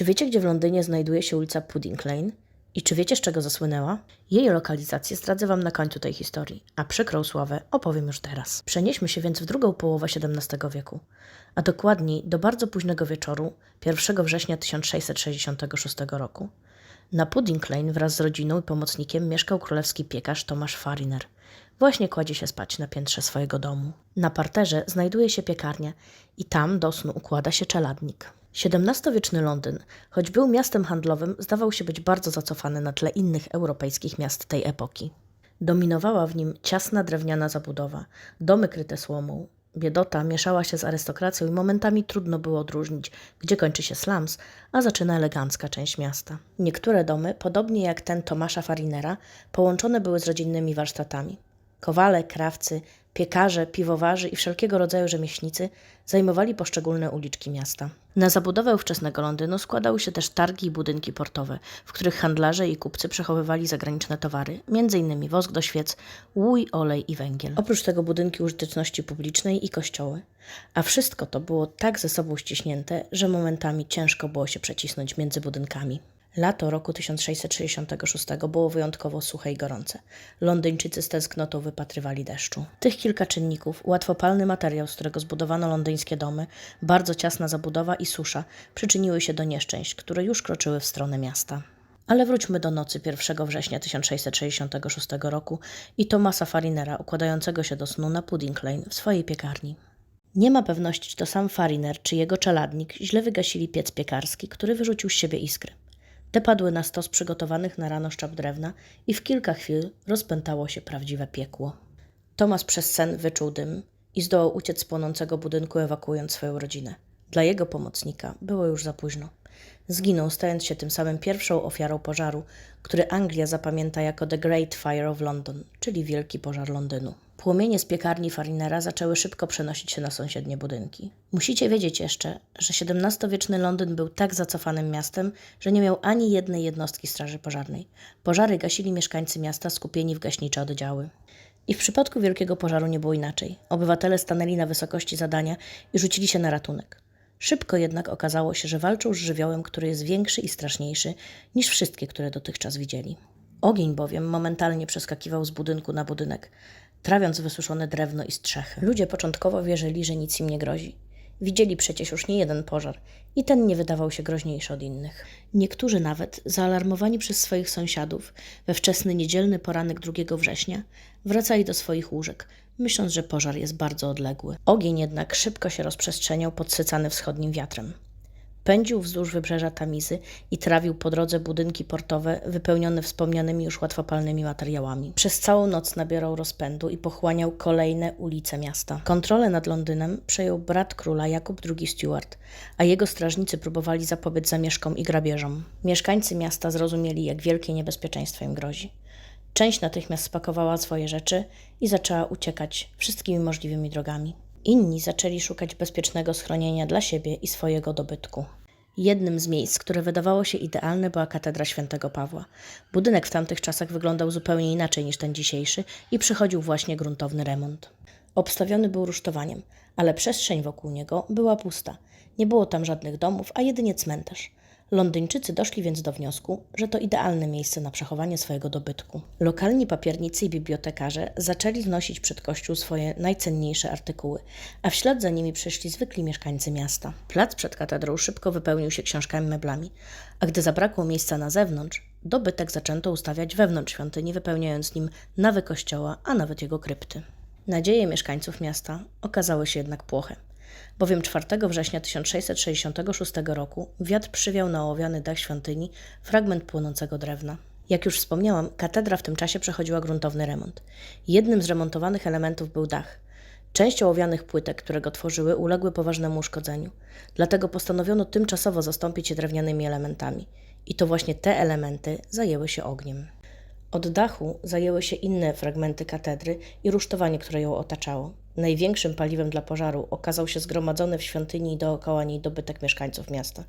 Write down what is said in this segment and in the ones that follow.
Czy wiecie, gdzie w Londynie znajduje się ulica Pudding Lane? I czy wiecie, z czego zasłynęła? Jej lokalizację zdradzę Wam na końcu tej historii, a przykrą sławę opowiem już teraz. Przenieśmy się więc w drugą połowę XVII wieku, a dokładniej do bardzo późnego wieczoru, 1 września 1666 roku. Na Pudding Lane wraz z rodziną i pomocnikiem mieszkał królewski piekarz Tomasz Fariner. Właśnie kładzie się spać na piętrze swojego domu. Na parterze znajduje się piekarnia i tam do snu układa się czeladnik. XVII-wieczny Londyn, choć był miastem handlowym, zdawał się być bardzo zacofany na tle innych europejskich miast tej epoki. Dominowała w nim ciasna drewniana zabudowa, domy kryte słomą. Biedota mieszała się z arystokracją i momentami trudno było odróżnić, gdzie kończy się slums, a zaczyna elegancka część miasta. Niektóre domy, podobnie jak ten Tomasza Farinera, połączone były z rodzinnymi warsztatami. Kowale, krawcy, piekarze, piwowarzy i wszelkiego rodzaju rzemieślnicy zajmowali poszczególne uliczki miasta. Na zabudowę ówczesnego Londynu składały się też targi i budynki portowe, w których handlarze i kupcy przechowywali zagraniczne towary, m.in. wosk do świec, łój, olej i węgiel. Oprócz tego budynki użyteczności publicznej i kościoły. A wszystko to było tak ze sobą ściśnięte, że momentami ciężko było się przecisnąć między budynkami. Lato roku 1666 było wyjątkowo suche i gorące. Londyńczycy z tęsknotą wypatrywali deszczu. Tych kilka czynników, łatwopalny materiał, z którego zbudowano londyńskie domy, bardzo ciasna zabudowa i susza przyczyniły się do nieszczęść, które już kroczyły w stronę miasta. Ale wróćmy do nocy 1 września 1666 roku i Tomasa Farinera układającego się do snu na Pudding Lane w swojej piekarni. Nie ma pewności, czy to sam Fariner, czy jego czeladnik źle wygasili piec piekarski, który wyrzucił z siebie iskry. Te padły na stos przygotowanych na rano szczap drewna i w kilka chwil rozpętało się prawdziwe piekło. Tomasz przez sen wyczuł dym i zdołał uciec z płonącego budynku, ewakuując swoją rodzinę. Dla jego pomocnika było już za późno. Zginął, stając się tym samym pierwszą ofiarą pożaru, który Anglia zapamięta jako The Great Fire of London, czyli Wielki Pożar Londynu. Płomienie z piekarni Farinera zaczęły szybko przenosić się na sąsiednie budynki. Musicie wiedzieć jeszcze, że XVII-wieczny Londyn był tak zacofanym miastem, że nie miał ani jednej jednostki straży pożarnej. Pożary gasili mieszkańcy miasta skupieni w gaśnicze oddziały. I w przypadku wielkiego pożaru nie było inaczej. Obywatele stanęli na wysokości zadania i rzucili się na ratunek. Szybko jednak okazało się, że walczą z żywiołem, który jest większy i straszniejszy niż wszystkie, które dotychczas widzieli. Ogień bowiem momentalnie przeskakiwał z budynku na budynek, trawiąc wysuszone drewno i strzechy. Ludzie początkowo wierzyli, że nic im nie grozi. Widzieli przecież już nie jeden pożar i ten nie wydawał się groźniejszy od innych. Niektórzy nawet, zaalarmowani przez swoich sąsiadów we wczesny niedzielny poranek 2 września, wracali do swoich łóżek, myśląc, że pożar jest bardzo odległy. Ogień jednak szybko się rozprzestrzeniał, podsycany wschodnim wiatrem. Pędził wzdłuż wybrzeża Tamizy i trawił po drodze budynki portowe wypełnione wspomnianymi już łatwopalnymi materiałami. Przez całą noc nabierał rozpędu i pochłaniał kolejne ulice miasta. Kontrolę nad Londynem przejął brat króla Jakub II Stuart, a jego strażnicy próbowali zapobiec zamieszkom i grabieżom. Mieszkańcy miasta zrozumieli, jak wielkie niebezpieczeństwo im grozi. Część natychmiast spakowała swoje rzeczy i zaczęła uciekać wszystkimi możliwymi drogami. Inni zaczęli szukać bezpiecznego schronienia dla siebie i swojego dobytku. Jednym z miejsc, które wydawało się idealne, była katedra świętego Pawła. Budynek w tamtych czasach wyglądał zupełnie inaczej niż ten dzisiejszy i przychodził właśnie gruntowny remont. Obstawiony był rusztowaniem, ale przestrzeń wokół niego była pusta. Nie było tam żadnych domów, a jedynie cmentarz. Londyńczycy doszli więc do wniosku, że to idealne miejsce na przechowanie swojego dobytku. Lokalni papiernicy i bibliotekarze zaczęli wnosić przed kościół swoje najcenniejsze artykuły, a w ślad za nimi przyszli zwykli mieszkańcy miasta. Plac przed katedrą szybko wypełnił się książkami meblami, a gdy zabrakło miejsca na zewnątrz, dobytek zaczęto ustawiać wewnątrz świątyni, wypełniając nim nawy kościoła, a nawet jego krypty. Nadzieje mieszkańców miasta okazały się jednak płoche bowiem 4 września 1666 roku wiatr przywiał na ołowiany dach świątyni fragment płonącego drewna. Jak już wspomniałam, katedra w tym czasie przechodziła gruntowny remont. Jednym z remontowanych elementów był dach. Część ołowianych płytek, które go tworzyły, uległy poważnemu uszkodzeniu. Dlatego postanowiono tymczasowo zastąpić je drewnianymi elementami. I to właśnie te elementy zajęły się ogniem. Od dachu zajęły się inne fragmenty katedry i rusztowanie, które ją otaczało. Największym paliwem dla pożaru okazał się zgromadzony w świątyni i dookoła niej dobytek mieszkańców miasta.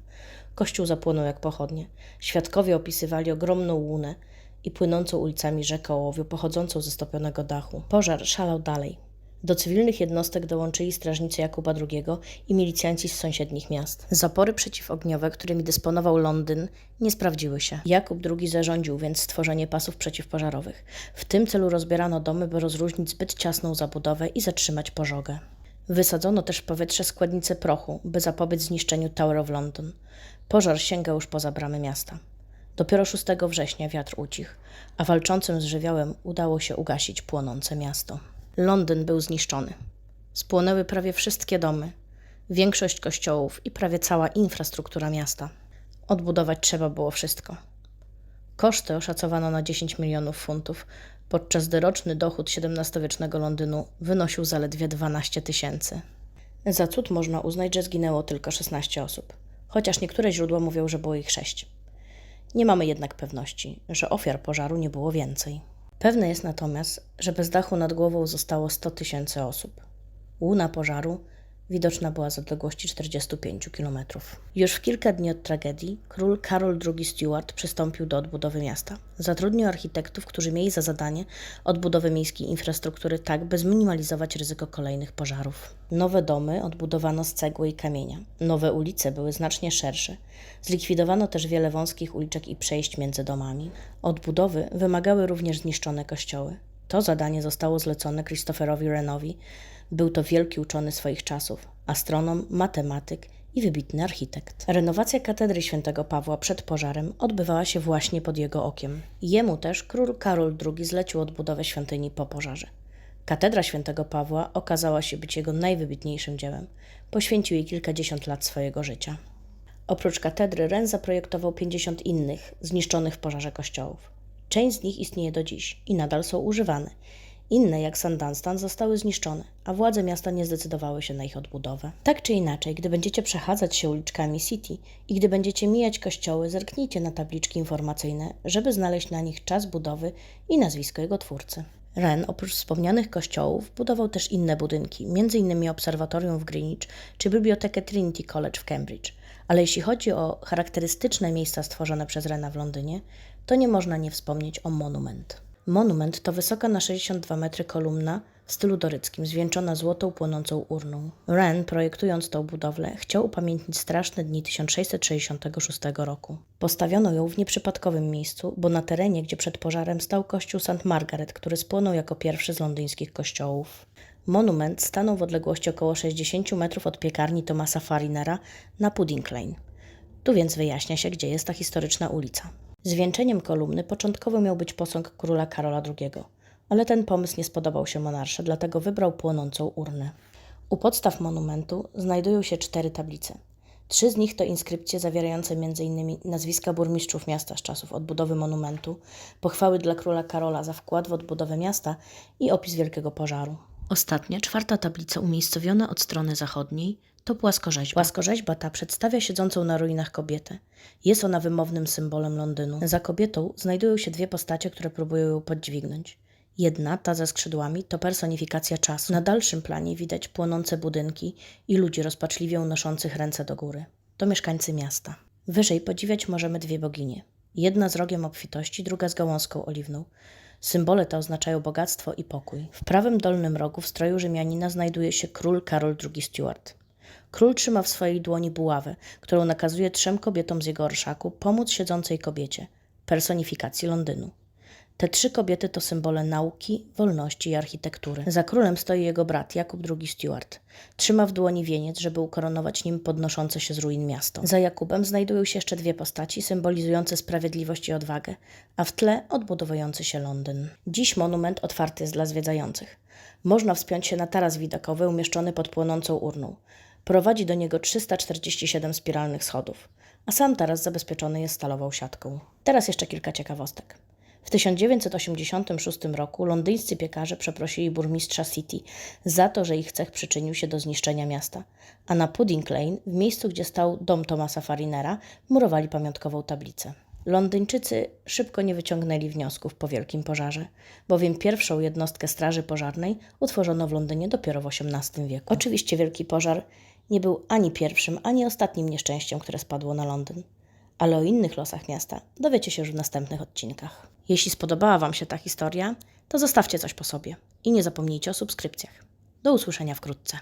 Kościół zapłonął jak pochodnie. Świadkowie opisywali ogromną łunę i płynącą ulicami rzekę ołowiu pochodzącą ze stopionego dachu. Pożar szalał dalej. Do cywilnych jednostek dołączyli strażnicy Jakuba II i milicjanci z sąsiednich miast. Zapory przeciwogniowe, którymi dysponował Londyn, nie sprawdziły się. Jakub II zarządził więc stworzenie pasów przeciwpożarowych. W tym celu rozbierano domy, by rozróżnić zbyt ciasną zabudowę i zatrzymać pożogę. Wysadzono też w powietrze składnice prochu, by zapobiec zniszczeniu Tower of London. Pożar sięgał już poza bramy miasta. Dopiero 6 września wiatr ucichł, a walczącym z żywiołem udało się ugasić płonące miasto. Londyn był zniszczony. Spłonęły prawie wszystkie domy, większość kościołów i prawie cała infrastruktura miasta. Odbudować trzeba było wszystko. Koszty oszacowano na 10 milionów funtów, podczas gdy roczny dochód XVII-wiecznego Londynu wynosił zaledwie 12 tysięcy. Za cud można uznać, że zginęło tylko 16 osób, chociaż niektóre źródła mówią, że było ich 6. Nie mamy jednak pewności, że ofiar pożaru nie było więcej. Pewne jest natomiast, że bez dachu nad głową zostało 100 tysięcy osób. Łuna pożaru widoczna była z odległości 45 km. Już w kilka dni od tragedii król Karol II Stuart przystąpił do odbudowy miasta. Zatrudnił architektów, którzy mieli za zadanie odbudowę miejskiej infrastruktury tak, by zminimalizować ryzyko kolejnych pożarów. Nowe domy odbudowano z cegły i kamienia. Nowe ulice były znacznie szersze. Zlikwidowano też wiele wąskich uliczek i przejść między domami. Odbudowy wymagały również zniszczone kościoły. To zadanie zostało zlecone Christopherowi Wrenowi. Był to wielki uczony swoich czasów, astronom, matematyk i wybitny architekt. Renowacja katedry świętego Pawła przed pożarem odbywała się właśnie pod jego okiem. Jemu też król Karol II zlecił odbudowę świątyni po pożarze. Katedra świętego Pawła okazała się być jego najwybitniejszym dziełem. Poświęcił jej kilkadziesiąt lat swojego życia. Oprócz katedry Ren zaprojektował 50 innych, zniszczonych w pożarze kościołów. Część z nich istnieje do dziś i nadal są używane. Inne, jak St. Dunstan, zostały zniszczone, a władze miasta nie zdecydowały się na ich odbudowę. Tak czy inaczej, gdy będziecie przechadzać się uliczkami City i gdy będziecie mijać kościoły, zerknijcie na tabliczki informacyjne, żeby znaleźć na nich czas budowy i nazwisko jego twórcy. Ren, oprócz wspomnianych kościołów, budował też inne budynki, m.in. obserwatorium w Greenwich czy bibliotekę Trinity College w Cambridge. Ale jeśli chodzi o charakterystyczne miejsca stworzone przez Rena w Londynie, to nie można nie wspomnieć o monument. Monument to wysoka na 62 metry kolumna w stylu doryckim, zwieńczona złotą płonącą urną. Wren, projektując tą budowlę, chciał upamiętnić straszne dni 1666 roku. Postawiono ją w nieprzypadkowym miejscu, bo na terenie, gdzie przed pożarem stał kościół St. Margaret, który spłonął jako pierwszy z londyńskich kościołów. Monument stanął w odległości około 60 metrów od piekarni Thomasa Farinera na Pudding Lane. Tu więc wyjaśnia się, gdzie jest ta historyczna ulica. Zwieńczeniem kolumny początkowo miał być posąg króla Karola II, ale ten pomysł nie spodobał się monarsze, dlatego wybrał płonącą urnę. U podstaw monumentu znajdują się cztery tablice. Trzy z nich to inskrypcje zawierające m.in. nazwiska burmistrzów miasta z czasów odbudowy monumentu, pochwały dla króla Karola za wkład w odbudowę miasta i opis wielkiego pożaru. Ostatnia, czwarta tablica umiejscowiona od strony zachodniej to płaskorzeźba. Płaskorzeźba ta przedstawia siedzącą na ruinach kobietę. Jest ona wymownym symbolem Londynu. Za kobietą znajdują się dwie postacie, które próbują ją podźwignąć. Jedna, ta ze skrzydłami, to personifikacja czasu. Na dalszym planie widać płonące budynki i ludzi rozpaczliwie unoszących ręce do góry. To mieszkańcy miasta. Wyżej podziwiać możemy dwie boginie. Jedna z rogiem obfitości, druga z gałązką oliwną. Symbole te oznaczają bogactwo i pokój. W prawym dolnym rogu w stroju Rzymianina znajduje się król Karol II Stuart. Król trzyma w swojej dłoni buławę, którą nakazuje trzem kobietom z jego orszaku pomóc siedzącej kobiecie, personifikacji Londynu. Te trzy kobiety to symbole nauki, wolności i architektury. Za królem stoi jego brat Jakub II Stuart. Trzyma w dłoni wieniec, żeby ukoronować nim podnoszące się z ruin miasto. Za Jakubem znajdują się jeszcze dwie postaci symbolizujące sprawiedliwość i odwagę, a w tle odbudowujący się Londyn. Dziś monument otwarty jest dla zwiedzających. Można wspiąć się na taras widokowy umieszczony pod płonącą urną. Prowadzi do niego 347 spiralnych schodów, a sam taras zabezpieczony jest stalową siatką. Teraz jeszcze kilka ciekawostek. W 1986 roku londyńscy piekarze przeprosili burmistrza City za to, że ich cech przyczynił się do zniszczenia miasta, a na Pudding Lane, w miejscu gdzie stał dom Thomasa Farinera, murowali pamiątkową tablicę. Londyńczycy szybko nie wyciągnęli wniosków po wielkim pożarze, bowiem pierwszą jednostkę straży pożarnej utworzono w Londynie dopiero w XVIII wieku. Oczywiście wielki pożar nie był ani pierwszym, ani ostatnim nieszczęściem, które spadło na Londyn. Ale o innych losach miasta dowiecie się już w następnych odcinkach. Jeśli spodobała Wam się ta historia, to zostawcie coś po sobie i nie zapomnijcie o subskrypcjach. Do usłyszenia wkrótce.